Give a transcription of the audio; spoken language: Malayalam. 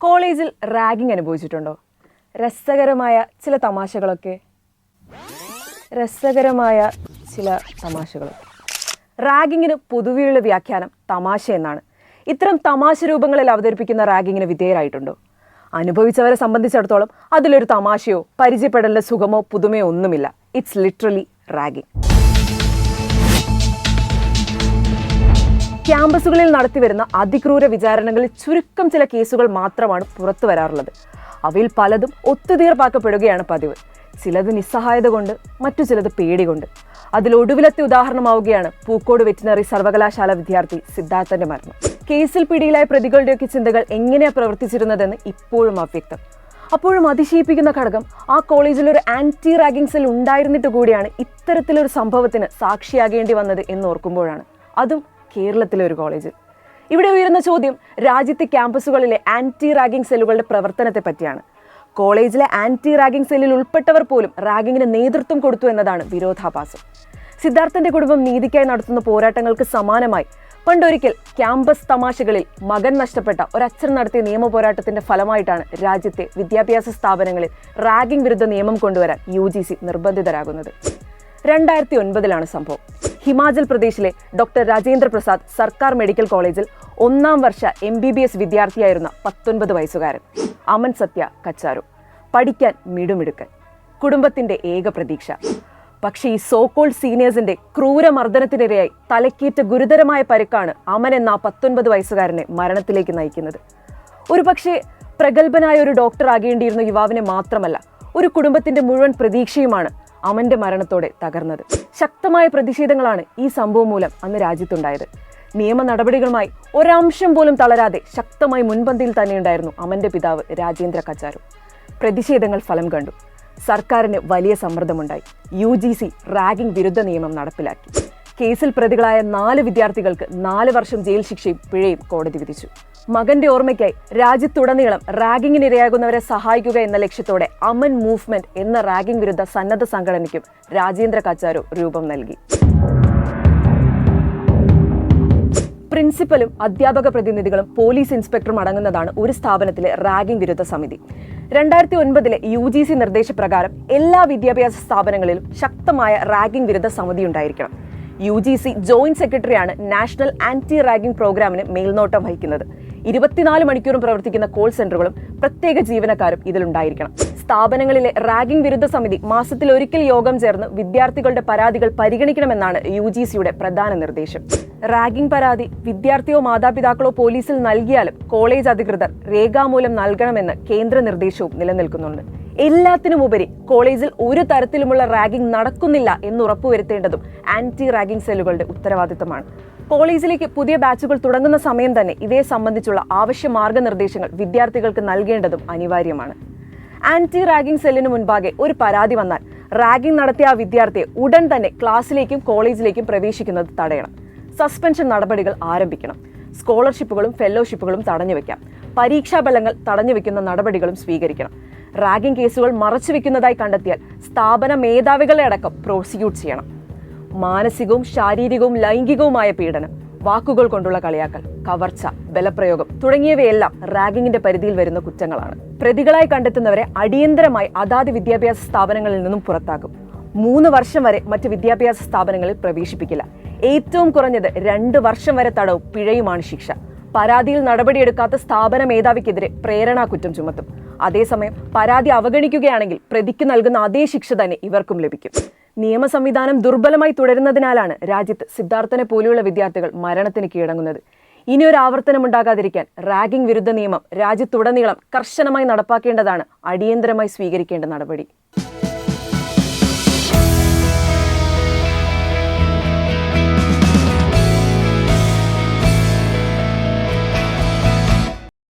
കോളേജിൽ റാഗിംഗ് അനുഭവിച്ചിട്ടുണ്ടോ? രസകരമായ ചില തമാശകളൊക്കെ. രസകരമായ ചില തമാശകളൊക്കെ റാഗിങ്ങിന് പൊതുവെയുള്ള വ്യാഖ്യാനം തമാശ എന്നാണ്. ഇത്തരം തമാശ രൂപങ്ങളിൽ അവതരിപ്പിക്കുന്ന റാഗിങ്ങിന് വിധേയരായിട്ടുണ്ടോ? അനുഭവിച്ചവരെ സംബന്ധിച്ചിടത്തോളം അതിലൊരു തമാശയോ പരിചയപ്പെടലിന്റെ സുഖമോ പുതുമയോ ഒന്നുമില്ല. It's literally ragging. ക്യാമ്പസുകളിൽ നടത്തിവരുന്ന അതിക്രൂര വിചാരണകളിൽ ചുരുക്കം ചില കേസുകൾ മാത്രമാണ് പുറത്തു വരാറുള്ളത്. അവയിൽ പലതും ഒത്തുതീർപ്പാക്കപ്പെടുകയാണ് പതിവ്. ചിലത് നിസ്സഹായത കൊണ്ട് മറ്റു ചിലത് അതിൽ ഒടുവിലത്തെ ഉദാഹരണമാവുകയാണ് പൂക്കോട് വെറ്റിനറി സർവകലാശാല വിദ്യാർത്ഥി സിദ്ധാർത്ഥന്റെ മരണം. കേസിൽ പിടിയിലായ പ്രതികളുടെയൊക്കെ ചിന്തകൾ എങ്ങനെയാണ് പ്രവർത്തിച്ചിരുന്നതെന്ന് ഇപ്പോഴും അവ്യക്തം. അപ്പോഴും അതിശയിപ്പിക്കുന്ന ഘടകം ആ കോളേജിൽ ഒരു ആന്റി റാഗിംഗ് സെൽ ഉണ്ടായിരുന്നിട്ട് കൂടിയാണ് ഇത്തരത്തിലൊരു സംഭവത്തിന് സാക്ഷിയാകേണ്ടി വന്നത് എന്ന് ഓർക്കുമ്പോഴാണ്. അതും കേരളത്തിലെ ഒരു കോളേജിൽ ഇവിടെ ഉയരുന്ന ചോദ്യം രാജ്യത്തെ ക്യാമ്പസുകളിലെ ആന്റി റാഗിംഗ് സെല്ലുകളുടെ പ്രവർത്തനത്തെ പറ്റിയാണ്. കോളേജിലെ ആന്റി റാഗിംഗ് സെല്ലിൽ ഉൾപ്പെട്ടവർ പോലും റാഗിങ്ങിന് നേതൃത്വം കൊടുത്തു എന്നതാണ് വിരോധാഭാസം. സിദ്ധാർത്ഥന്റെ കുടുംബം നീതിക്കായി നടത്തുന്ന പോരാട്ടങ്ങൾക്ക് സമാനമായി പണ്ടൊരിക്കൽ ക്യാമ്പസ് തമാശകളിൽ മകൻ നഷ്ടപ്പെട്ട ഒരച്ഛൻ നടത്തിയ നിയമ പോരാട്ടത്തിന്റെ ഫലമായിട്ടാണ് രാജ്യത്തെ വിദ്യാഭ്യാസ സ്ഥാപനങ്ങളിൽ റാഗിംഗ് വിരുദ്ധ നിയമം കൊണ്ടുവരാൻ യു നിർബന്ധിതരാകുന്നത്. രണ്ടായിരത്തി ഒൻപതിലാണ് സംഭവം. ഹിമാചൽ പ്രദേശിലെ ഡോക്ടർ രാജേന്ദ്ര പ്രസാദ് സർക്കാർ മെഡിക്കൽ കോളേജിൽ ഒന്നാം വർഷ എം ബി ബി എസ് വിദ്യാർത്ഥിയായിരുന്ന പത്തൊൻപത് വയസ്സുകാരൻ അമൻ സത്യ കച്ചാരു. പഠിക്കാൻ മിടുമിടുക്കൻ. കുടുംബത്തിന്റെ ഏക പ്രതീക്ഷ. പക്ഷേ ഈ സോക്കോൾ സീനിയേഴ്സിന്റെ ക്രൂരമർദ്ദനത്തിനിരയായി തലക്കേറ്റ ഗുരുതരമായ പരുക്കാണ് അമൻ എന്ന ആ പത്തൊൻപത് വയസ്സുകാരനെ മരണത്തിലേക്ക് നയിക്കുന്നത്. ഒരുപക്ഷെ പ്രഗത്ഭനായ ഒരു ഡോക്ടർ ആകേണ്ടിയിരുന്ന യുവാവിനെ മാത്രമല്ല ഒരു കുടുംബത്തിന്റെ മുഴുവൻ പ്രതീക്ഷയുമാണ് അമന്റെ മരണത്തോടെ തകർന്നത്. ശക്തമായ പ്രതിഷേധങ്ങളാണ് ഈ സംഭവം മൂലം അന്ന് രാജ്യത്തുണ്ടായത്. നിയമ നടപടികളുമായി ഒരംശം പോലും തളരാതെ ശക്തമായി മുൻപന്തിയിൽ തന്നെയുണ്ടായിരുന്നു അമന്റെ പിതാവ് രാജേന്ദ്ര കച്ചാരു പ്രതിഷേധങ്ങൾ ഫലം കണ്ടു. സർക്കാരിന് വലിയ സമ്മർദ്ദമുണ്ടായി. യു ജി സി റാഗിംഗ് വിരുദ്ധ നിയമം നടപ്പിലാക്കി. കേസിൽ പ്രതികളായ നാല് വിദ്യാർത്ഥികൾക്ക് നാല് വർഷം ജയിൽ ശിക്ഷയും പിഴയും കോടതി വിധിച്ചു. മകന്റെ ഓർമ്മയ്ക്കായി രാജ്യത്തുടനീളം റാഗിങ്ങിന് ഇരയാകുന്നവരെ സഹായിക്കുക എന്ന ലക്ഷ്യത്തോടെ അമൻ മൂവ്മെന്റ് എന്ന റാഗിംഗ് വിരുദ്ധ സന്നദ്ധ സംഘടനയ്ക്കും രാജേന്ദ്ര കച്ചാരു രൂപം നൽകി. പ്രിൻസിപ്പലും അധ്യാപക പ്രതിനിധികളും പോലീസ് ഇൻസ്പെക്ടറും അടങ്ങുന്നതാണ് ഒരു സ്ഥാപനത്തിലെ റാഗിംഗ് വിരുദ്ധ സമിതി. രണ്ടായിരത്തി ഒൻപതിലെ യു ജി സി നിർദ്ദേശപ്രകാരം എല്ലാ വിദ്യാഭ്യാസ സ്ഥാപനങ്ങളിലും ശക്തമായ റാഗിംഗ് വിരുദ്ധ സമിതി ഉണ്ടായിരിക്കണം. യു ജി സി ജോയിന്റ് സെക്രട്ടറിയാണ് നാഷണൽ ആന്റി റാഗിംഗ് പ്രോഗ്രാമിന് മേൽനോട്ടം വഹിക്കുന്നത്. ഇരുപത്തിനാല് മണിക്കൂറും പ്രവർത്തിക്കുന്ന കോൾ സെന്ററുകളും പ്രത്യേക ജീവനക്കാരും ഇതിലുണ്ടായിരിക്കണം. സ്ഥാപനങ്ങളിലെ റാഗിംഗ് വിരുദ്ധ സമിതി മാസത്തിൽ ഒരിക്കൽ യോഗം ചേർന്ന് വിദ്യാർത്ഥികളുടെ പരാതികൾ പരിഗണിക്കണമെന്നാണ് യു ജി സിയുടെ പ്രധാന നിർദ്ദേശം. റാഗിംഗ് പരാതി വിദ്യാർത്ഥിയോ മാതാപിതാക്കളോ പോലീസിൽ നൽകിയാലും കോളേജ് അധികൃതർ രേഖാമൂലം നൽകണമെന്ന് കേന്ദ്ര നിർദ്ദേശവും നിലനിൽക്കുന്നുണ്ട്. എല്ലാത്തിനുമുപരി കോളേജിൽ ഒരു തരത്തിലുമുള്ള റാഗിംഗ് നടക്കുന്നില്ല എന്ന് ഉറപ്പുവരുത്തേണ്ടതും ആന്റി റാഗിംഗ് സെല്ലുകളുടെ ഉത്തരവാദിത്തമാണ്. കോളേജിലേക്ക് പുതിയ ബാച്ചുകൾ തുടങ്ങുന്ന സമയം തന്നെ ഇവയെ സംബന്ധിച്ചുള്ള ആവശ്യ മാർഗനിർദ്ദേശങ്ങൾ വിദ്യാർത്ഥികൾക്ക് നൽകേണ്ടതും അനിവാര്യമാണ്. ആന്റി റാഗിംഗ് സെല്ലിന് മുൻപാകെ ഒരു പരാതി വന്നാൽ റാഗിംഗ് നടത്തിയ ആ വിദ്യാർത്ഥിയെ ഉടൻ തന്നെ ക്ലാസ്സിലേക്കും കോളേജിലേക്കും പ്രവേശിക്കുന്നത് തടയണം. സസ്പെൻഷൻ നടപടികൾ ആരംഭിക്കണം. സ്കോളർഷിപ്പുകളും ഫെലോഷിപ്പുകളും തടഞ്ഞു വെക്കാം. പരീക്ഷാ ഫലങ്ങൾ തടഞ്ഞു വെക്കുന്ന നടപടികളും സ്വീകരിക്കണം. റാഗിംഗ് കേസുകൾ മറച്ചുവെക്കുന്നതായി കണ്ടെത്തിയാൽ സ്ഥാപന മേധാവികളെ അടക്കം പ്രോസിക്യൂട്ട് ചെയ്യണം. മാനസികവും ശാരീരികവും ലൈംഗികവുമായ പീഡനം വാക്കുകൾ കൊണ്ടുള്ള കളിയാക്കൽ കവർച്ച ബലപ്രയോഗം തുടങ്ങിയവയെല്ലാം റാഗിങ്ങിന്റെ പരിധിയിൽ വരുന്ന കുറ്റങ്ങളാണ്. പ്രതികളായി കണ്ടെത്തുന്നവരെ അടിയന്തരമായി അതാത് വിദ്യാഭ്യാസ സ്ഥാപനങ്ങളിൽ നിന്നും പുറത്താക്കും. മൂന്ന് വർഷം വരെ മറ്റ് വിദ്യാഭ്യാസ സ്ഥാപനങ്ങളിൽ പ്രവേശിപ്പിക്കില്ല. ഏറ്റവും കുറഞ്ഞത് രണ്ട് വർഷം വരെ തടവും പിഴയുമാണ് ശിക്ഷ. പരാതിയിൽ നടപടിയെടുക്കാത്ത സ്ഥാപന മേധാവിക്കെതിരെ പ്രേരണാ കുറ്റം ചുമത്തും. അതേസമയം പരാതി അവഗണിക്കുകയാണെങ്കിൽ പ്രതിക്ക് നൽകുന്ന അതേ ശിക്ഷ തന്നെ ഇവർക്കും ലഭിക്കും. നിയമ സംവിധാനം ദുർബലമായി തുടരുന്നതിനാലാണ് രാജ്യത്ത് സിദ്ധാർത്ഥനെ പോലെയുള്ള വിദ്യാർത്ഥികൾ മരണത്തിന് കീഴടങ്ങുന്നത്. ഇനി ഒരു ആവർത്തനം ഉണ്ടാകാതിരിക്കാൻ റാഗിംഗ് വിരുദ്ധ നിയമം രാജ്യത്തുടനീളം കർശനമായി നടപ്പാക്കേണ്ടതാണ് അടിയന്തരമായി സ്വീകരിക്കേണ്ട നടപടി.